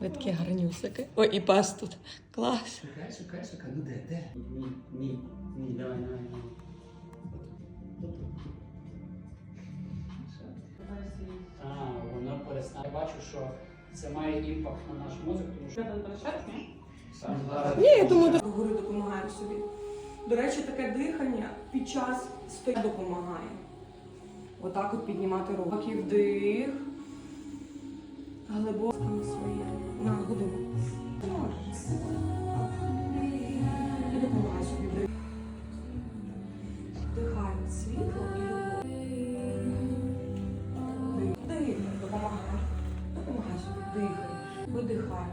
Ви такі гарнюсики. Ой, і пас тут. Клас. Шукай, шукай, шукай. Ну де, де? Ні, ні, ні, давай, давай, давай. А, воно перестане. Я бачу, що це має імпакт на наш мозок, тому що сам зараз. Ні, я думаю, Гори допомагаємо собі. До речі, таке дихання під час стояння допомагає. Отак от піднімати руки. Вдих. Глибоко своє. На годину. І допомагай світло і любов. Вдих. Допомагай. Допомагай собі. Дихай. Видихай.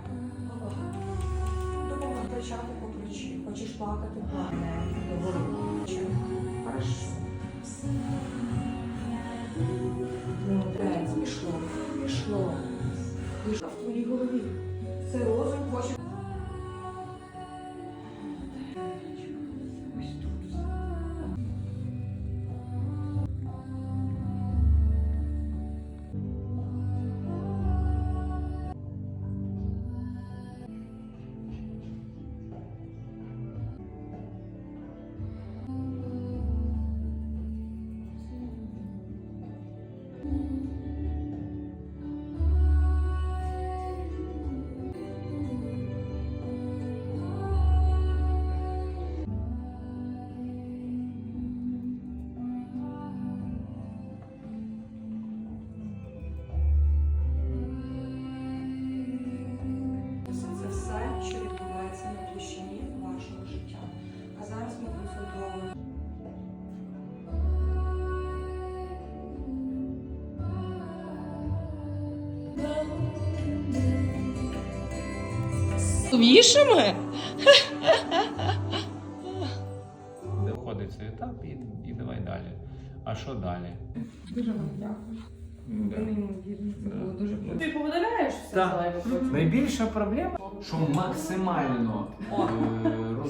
Допомагай кричати по плечі. Хочеш плакати. Хорошо. Пішло. Пішло. В твоїй голові. Це розум хоче. Вішами? Доходить цей етап і, і давай далі. А що далі? Дуже вам дякую. Да. Неймовірно. Це було дуже круто. Ти повидаляєш все Так. зайве потім? Найбільша проблема, що максимально е, роз-